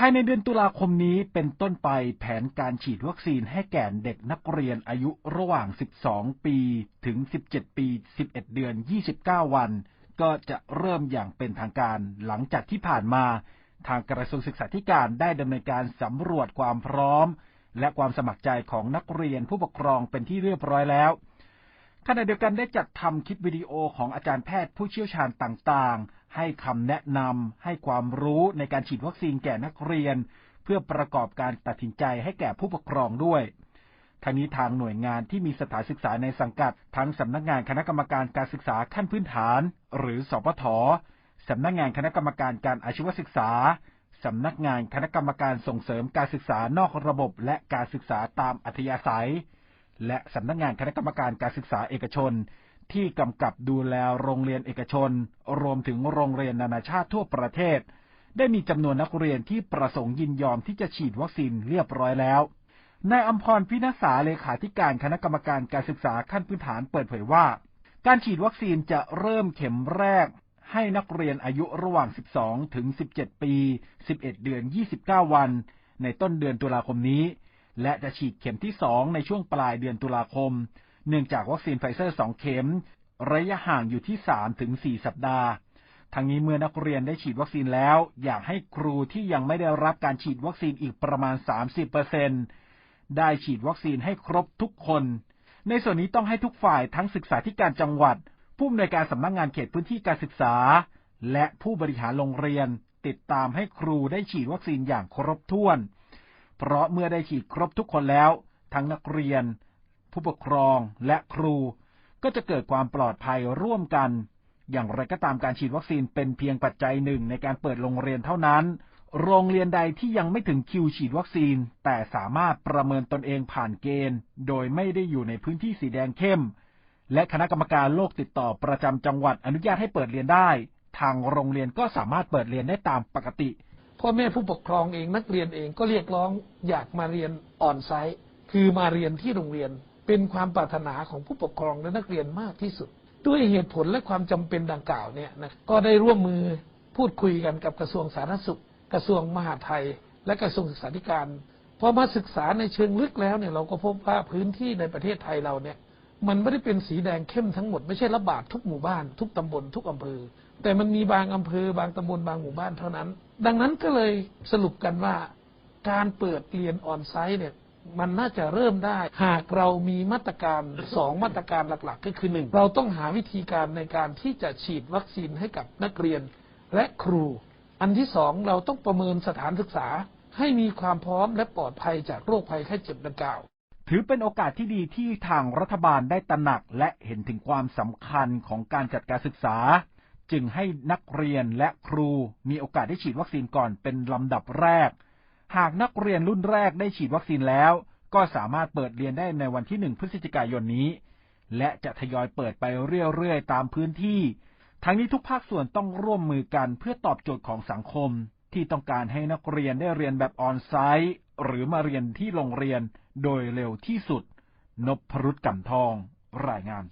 ภายในเดือนตุลาคมนี้เป็นต้นไปแผนการฉีดวัคซีนให้แก่เด็กนักเรียนอายุระหว่าง 12 ปีถึง 17 ปี 11 เดือน 29 วัน ก็จะเริ่มอย่างเป็นทางการหลังจากที่ผ่านมา ทางกระทรวงศึกษาธิการได้ดำเนินการสำรวจความพร้อม และความสมัครใจของนักเรียนผู้ปกครองเป็นที่เรียบร้อยแล้วขณะเดียวกันได้จัดทำคลิปวิดีโอของอาจารย์แพทย์ผู้เชี่ยวชาญต่างๆ ให้คำแนะนำให้ความรู้ในการฉีดวัคซีนแก่นักเรียน เพื่อประกอบการตัดสินใจให้แก่ผู้ปกครองด้วยทั้งนี้ทางหน่วยงานที่มีสถานศึกษาในสังกัด ทั้งสำนักงานคณะกรรมการการศึกษาขั้นพื้นฐาน หรือสปทสำนักงานคณะกรรมการการอาชีวศึกษาสำนักงานคณะกรรมการส่งเสริมการศึกษานอกระบบและการศึกษาตามอัธยาศัย และสำนักงานคณะกรรมการการศึกษาเอกชน ที่กำกับดูแลโรงเรียนเอกชน รวมถึงโรงเรียนนานาชาติทั่วประเทศ ได้มีจำนวนนักเรียนที่ประสงค์ยินยอมที่จะฉีดวัคซีนเรียบร้อยแล้วนายอัมพรพินาศาเลขาธิการคณะกรรมการการศึกษาขั้นพื้นฐานเปิดเผยว่า การฉีดวัคซีนจะเริ่มเข็มแรก ให้นักเรียนอายุระหว่าง 12 ถึง 17 ปี 11 เดือน 29 วัน ในต้นเดือนตุลาคมนี้ และจะฉีดเข็มที่ 2 ในช่วงปลายเดือนตุลาคม เนื่องจากวัคซีนไฟเซอร์ 2 เข็ม ระยะห่างอยู่ที่3ถึง4สัปดาห์ทั้งนี้เมื่อนักเรียนได้ฉีดวัคซีนแล้ว อยากให้ครูที่ยังไม่ได้รับการฉีดวัคซีนอีกประมาณ 30%เปอร์เซ็นต์ได้ฉีดวัคซีนให้ครบทุกคน ในส่วนนี้ต้องให้ทุกฝ่ายทั้งศึกษาธิการจังหวัด ผู้อำนวยการสำนักงงานเขตพื้นที่การศึกษา และผู้บริหารโรงเรียน ติดตามให้ครูได้ฉีดวัคซีนอย่างครบถ้วน เพราะเมื่อได้ฉีดครบทุกคนแล้ว ทั้งนักเรียน ผู้ปกครองและครู ก็จะเกิดความปลอดภัยร่วมกัน อย่างไรก็ตามการฉีดวัคซีนเป็นเพียงปัจจัยหนึ่งในการเปิดโรงเรียนเท่านั้น โรงเรียนใดที่ยังไม่ถึงคิวฉีดวัคซีน แต่สามารถประเมินตนเองผ่านเกณฑ์ โดยไม่ได้อยู่ในพื้นที่สีแดงเข้ม และคณะกรรมการโรคติดต่อประจำจังหวัดอนุญาตให้เปิดเรียนได้ ทางโรงเรียนก็สามารถเปิดเรียนได้ตามปกติพ่อแม่ผู้ปกครองเองนักเรียนเองก็เรียกร้องอยากมาเรียนออนไซต์คือมาเรียนที่โรงเรียน เป็นความปรารถนาของผู้ปกครองและนักเรียนมากที่สุด ด้วยเหตุผลและความจำเป็นดังกล่าวเนี่ยนะก็ได้ร่วมมือพูดคุยกันกับกระทรวงสาธารณสุข กระทรวงมหาดไทย และกระทรวงศึกษาธิการพอมาศึกษาในเชิงลึกแล้วเนี่ยเราก็พบว่าพื้นที่ในประเทศไทยเราเนี่ยมันไม่ได้เป็นสีแดงเข้มทั้งหมดไม่ใช่ระบาดทุกหมู่บ้าน ทุกตำบลทุกอำเภอ แต่มันมีบางอำเภอบางตำบลบางหมู่บ้านเท่านั้น ดังนั้นก็เลยสรุปกันว่า การเปิดเรียนออนไซต์เนี่ย มันน่าจะเริ่มได้ หากเรามีมาตรการสองมาตรการหลักๆ ก็คือหนึ่งเราต้องหาวิธีการในการที่จะฉีดวัคซีนให้กับนักเรียนและครู อันที่สองเราต้องประเมินสถานศึกษา ให้มีความพร้อมและปลอดภัยจากโรคภัยไข้เจ็บดังกล่าวถือเป็นโอกาสที่ดีที่ทางรัฐบาลได้ตระหนักและเห็นถึงความสำคัญของการจัดการศึกษา จึงให้นักเรียนและครูมีโอกาสได้ฉีดวัคซีนก่อนเป็นลำดับแรก หากนักเรียนรุ่นแรกได้ฉีดวัคซีนแล้ว ก็สามารถเปิดเรียนได้ในวันที่หนึ่งพฤศจิกายนนี้ และจะทยอยเปิดไปเรื่อยๆ ตามพื้นที่ ทั้งนี้ทุกภาคส่วนต้องร่วมมือกันเพื่อตอบโจทย์ของสังคม ที่ต้องการให้นักเรียนได้เรียนแบบออนไซต์หรือมาเรียนที่โรงเรียนโดยเร็วที่สุด นพรุษกำทอง รายงาน